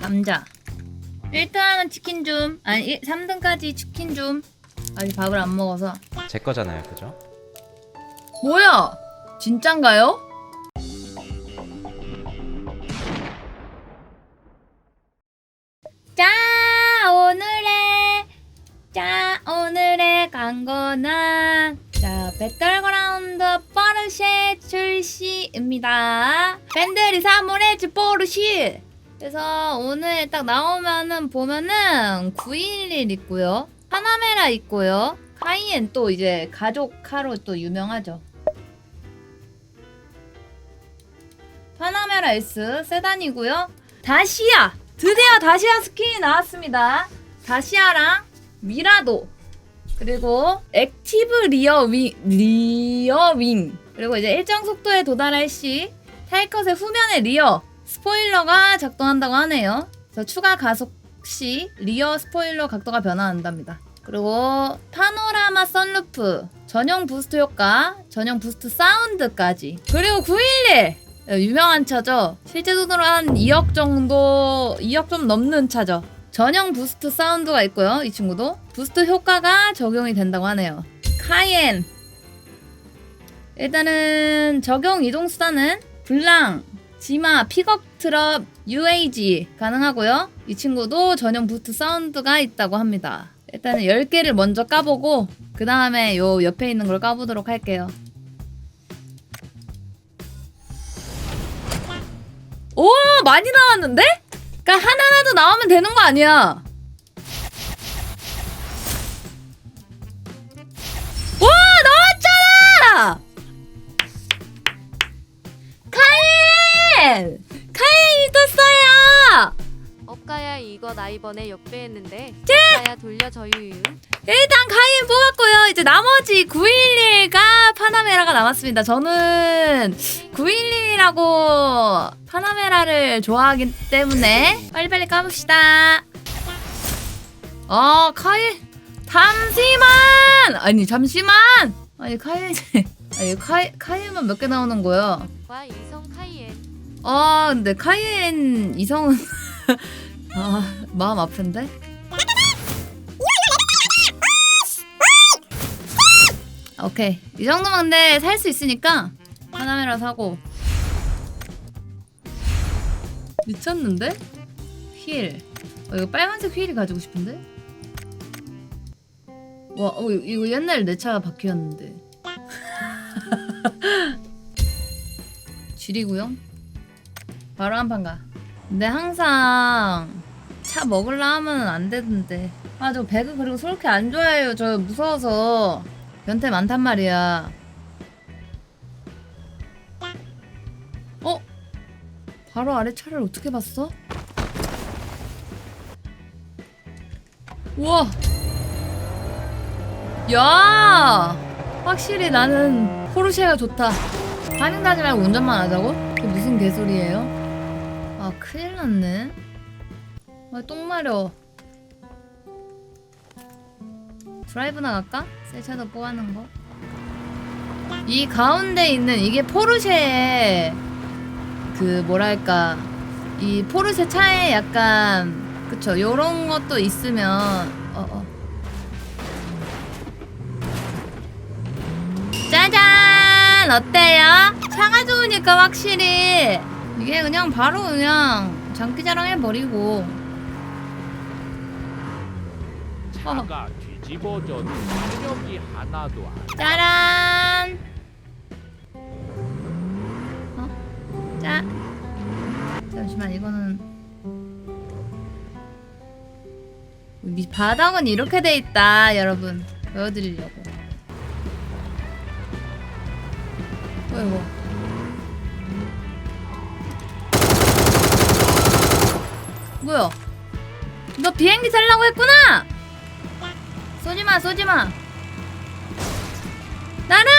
감자. 1등하면 치킨 좀 아니 3등까지 치킨 좀. 아직 밥을 안 먹어서. 제 거잖아요, 그죠? 뭐야? 진짠가요? 자 오늘의 자 오늘의 광고는 자 배틀그라운드 포르쉐 출시입니다. 팬들이 사물해주 포르쉐 그래서 오늘 딱 나오면은 보면은 911 있고요. 파나메라 있고요. 카이엔 또 이제 가족 카로 또 유명하죠. 파나메라 S 세단이고요. 다시아! 드디어 다시아 스킨이 나왔습니다. 다시아랑 미라도 그리고 액티브 리어 윙 리어 윙 그리고 이제 일정 속도에 도달할 시 타이컷의 후면의 리어 스포일러가 작동한다고 하네요. 그래서 추가 가속 시 리어 스포일러 각도가 변화한답니다. 그리고 파노라마 선루프 전용 부스트 효과, 전용 부스트 사운드까지. 그리고 911 유명한 차죠. 실제 돈으로 한 2억 정도, 2억 좀 넘는 차죠. 전용 부스트 사운드가 있고요. 이 친구도 부스트 효과가 적용이 된다고 하네요. 카이엔 일단은 적용 이동 수단은 블랑, 지마, 픽업 트럭, UAG 가능하고요. 이 친구도 전용 부스트 사운드가 있다고 합니다. 일단은 10개를 먼저 까보고 그 다음에 요 옆에 있는 걸 까보도록 할게요. 오 많이 나왔는데? 그러니까 하나라도 나오면 되는 거 아니야? 이거 나 이번에 역배했는데 네! 업가야 돌려줘요 일단 카인 뽑았고요. 이제 나머지 911과 파나메라가 남았습니다. 저는 911이라고 파나메라를 좋아하기 때문에 빨리빨리 까봅시다. 어, 카인 잠시만! 아니 잠시만! 아니 카인 아니 카이 카인만 몇 개 나오는 거야? 과 이성 카이엔 아 근데 카이엔 이성은 아 마음 아픈데? 오케이 이 정도면 근데 살 수 있으니까 하나메라 사고 미쳤는데? 휠 어, 이거 빨간색 휠이 가지고 싶은데? 와 어, 이거 옛날 내 차 바퀴였는데 쥐리구요 바로 한판 가. 근데 항상 차 먹을라 하면 안 되던데. 아, 저 배그 그리고 그렇게 안 좋아해요. 저 무서워서. 변태 많단 말이야. 어? 바로 아래 차를 어떻게 봤어? 우와! 야! 확실히 나는 포르쉐가 좋다. 파밍 다지 말고 운전만 하자고? 그게 무슨 개소리예요? 아 큰일 났네 아, 똥 마려 드라이브나 갈까? 세차도 뽑아는 거. 이 가운데 있는 이게 포르쉐의 그 뭐랄까 이 포르쉐 차에 약간 그쵸 요런 것도 있으면 어 어 짜잔 어때요? 차가 좋으니까 확실히 이게 그냥 바로 그냥 장기자랑 해버리고 차가 뒤집어져도 체력이 하나도 안 짜란. 어? 짜. 잠시만 이거는. 미- 바닥은 이렇게 돼 있다 여러분. 보여드리려고. 어이구 뭐야? 너 비행기 타려고 했구나 쏘지마 쏘지마. 나라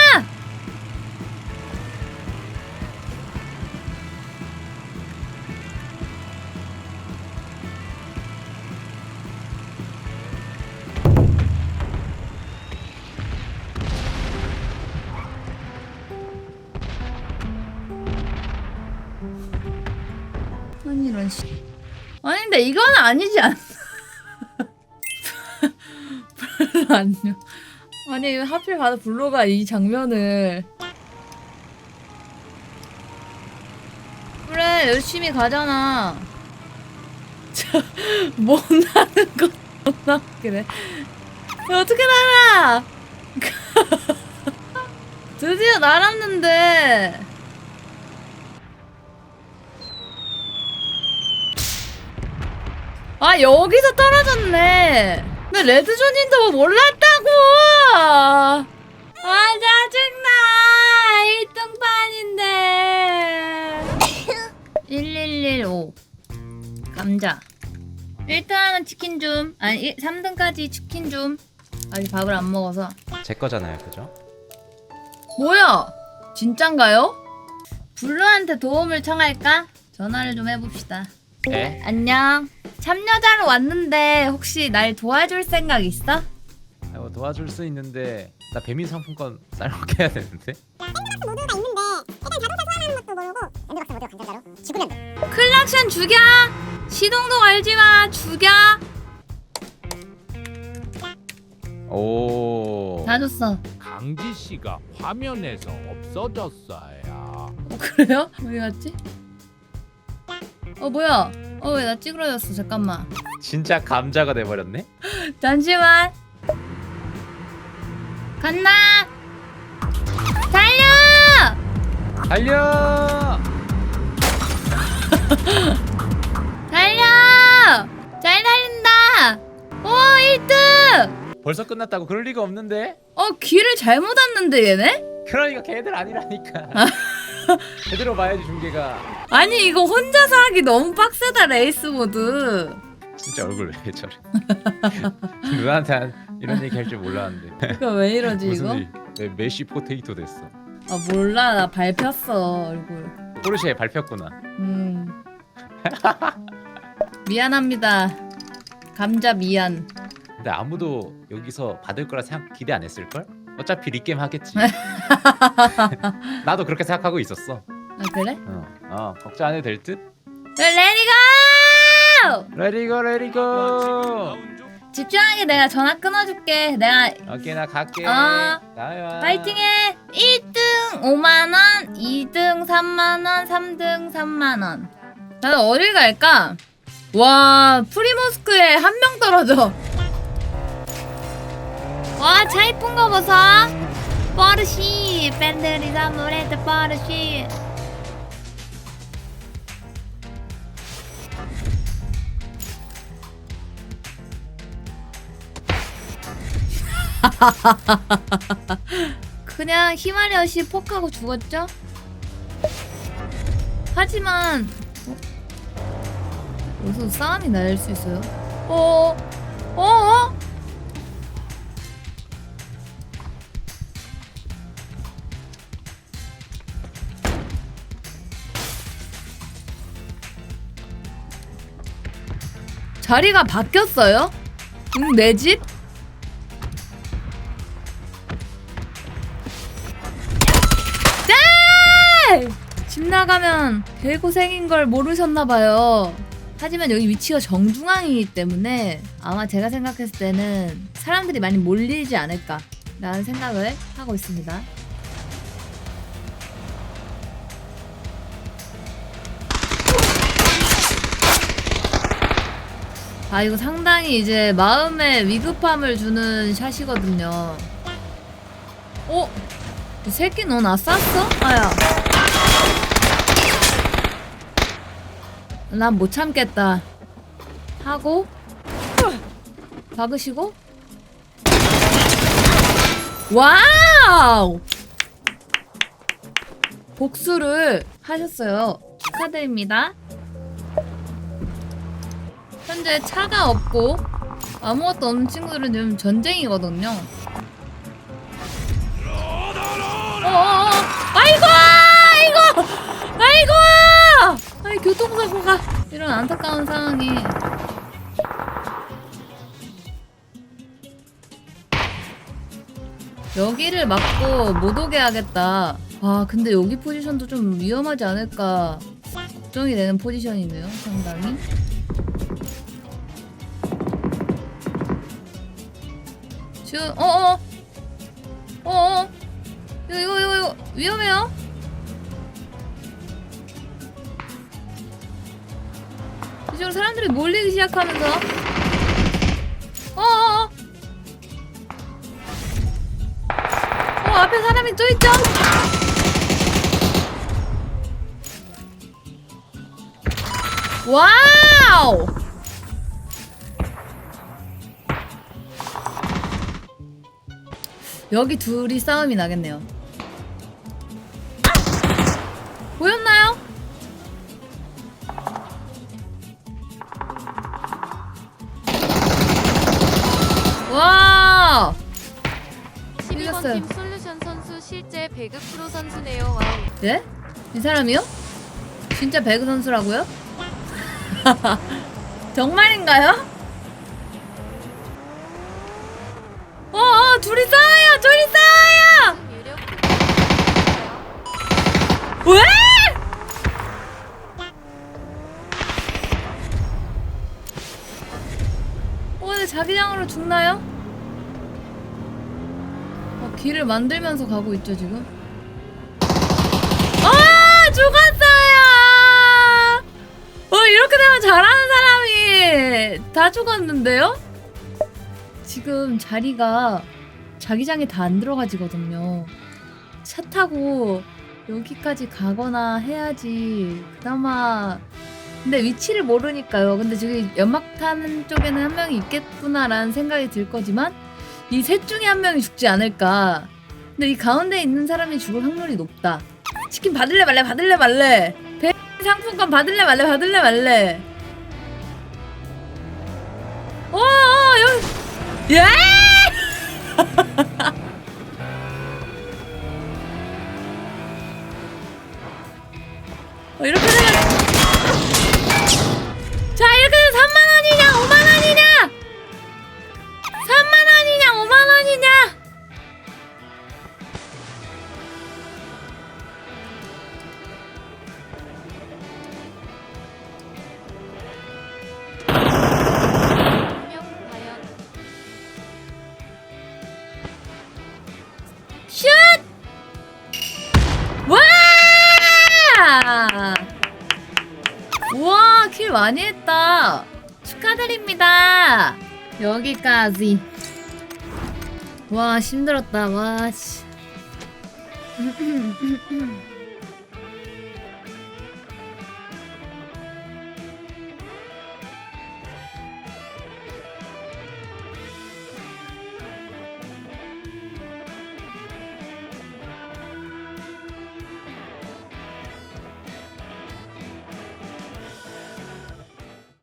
아니 이런 씨. 아니 근데 이건 아니지 않나? 안녕. 아니 왜 하필 봐도 블루가 이 장면을 그래 열심히 가잖아. 저못 나는 거 존나 웃기네. 야, 어떻게 날아? 드디어 날았는데. 아 여기서 떨어졌네. 나 레드존인도 뭐 몰랐다고. 아 짜증나. 1등판인데. 1115 감자. 1등하는 치킨 좀. 아니 3등까지 치킨 좀. 아직 밥을 안 먹어서. 제 거잖아요, 그죠? 뭐야? 진짠가요? 블루한테 도움을 청할까? 전화를 좀 해봅시다. 네. 안녕. 참여자로 왔는데 혹시 날 도와줄 생각 있어? 아, 뭐 도와줄 수 있는데 나 배민 상품권 쌀먹게 해야 되는데. 모드가 있는데 일단 자동차 소환하는 것도 모르고 엔드박스 모드가 강자자로 죽으면 돼 클락션 죽여! 시동도 걸지 마! 죽여! 오. 다 줬어. 강지 씨가 화면에서 없어졌어요. 어, 그래요? 어디 갔지? 어 뭐야? 어 왜 나 찌그러졌어? 잠깐만. 진짜 감자가 돼 버렸네. 잠시만. 간다. 달려! 달려! 달려! 잘 달린다. 오 1등. 벌써 끝났다고 그럴 리가 없는데. 어 길을 잘못 왔는데 얘네? 그러니까 걔들 아니라니까. 제대로 봐야지 중계가. 아니 이거 혼자서 하기 너무 빡세다 레이스 모드. 진짜 얼굴 왜 저래? 누나한테 한 이런 얘기 할 줄 몰랐는데. 이거 왜 이러지 이거? 무슨 일? 왜 메시 포테이토 됐어? 아 몰라 나 밟혔어 얼굴. 포르쉐 밟혔구나. 음. 미안합니다. 감자 미안. 근데 아무도 여기서 받을 거라 생각 기대 안 했을 걸? 어차피 리게임 하겠지. 나도 그렇게 생각하고 있었어. 아 그래? 어, 어 걱정 안 해도 될 듯. 레디고! 레디고 레디고. 집중하게 내가 전화 끊어줄게. 내가 오케이 나 갈게. 어. 나야. 파이팅해. 1등 5만 원, 2등 3만 원, 3등 3만 원. 나는 어딜 갈까? 와 프리모스크에 한 명 떨어져. 와 차 이쁜 거 보소. 버르시 밴들이 선물했다 버르시. 그냥 히마리 어시 폭하고 죽었죠? 하지만 어? 여기서 싸움이 날 수 있어요? 어? 어? 자리가 바뀌었어요? 응, 내 집? 네! 집 나가면 개고생인 걸 모르셨나봐요. 하지만 여기 위치가 정중앙이기 때문에 아마 제가 생각했을 때는 사람들이 많이 몰리지 않을까 라는 생각을 하고 있습니다. 아 이거 상당히 이제 마음에 위급함을 주는 샷이거든요. 어? 이 새끼 너나 쐈어? 아야. 난 못 참겠다. 하고 박으시고 와우! 복수를 하셨어요. 축하드립니다. 현재 차가 없고 아무것도 없는 친구들은 지금 전쟁이거든요. 어어어 아이고 아이고 아이고 아이 교통사고가 이런 안타까운 상황이 여기를 막고 못 오게 하겠다 아 근데 여기 포지션도 좀 위험하지 않을까 걱정이 되는 포지션이네요, 상당히. 지금 어어 어어 이거 이거 이거 이거 위험해요. 이쪽으로 사람들이 몰리기 시작하면서 어어어 어 앞에 사람이 또 있죠? 와우! 여기 둘이 싸움이 나겠네요. 보였나요? 와! 12번 밀렸어요. 팀 솔루션 선수 실제 배그 프로 선수네요. 와우. 예? 이 사람이요? 진짜 배그 선수라고요? 정말인가요? 어, 어, 둘이 싸워요! 둘이 싸워요! 왜? 어, 근데 자기장으로 죽나요? 어, 길을 만들면서 가고 있죠, 지금? 아! 죽었어요! 어, 이렇게 되면 잘하는 사람이 다 죽었는데요? 지금 자리가 자기장에 다 안 들어가지거든요. 차 타고 여기까지 가거나 해야지. 그나마 근데 위치를 모르니까요. 근데 저기 연막 타는 쪽에는 한 명이 있겠구나라는 생각이 들 거지만 이 셋 중에 한 명이 죽지 않을까. 근데 이 가운데 있는 사람이 죽을 확률이 높다. 치킨 받을래 말래 받을래 말래. 배 상품권 받을래 말래 받을래 말래. 어, 어 여기 예! 어, 여기까지. 와, 힘들었다. 와, 씨.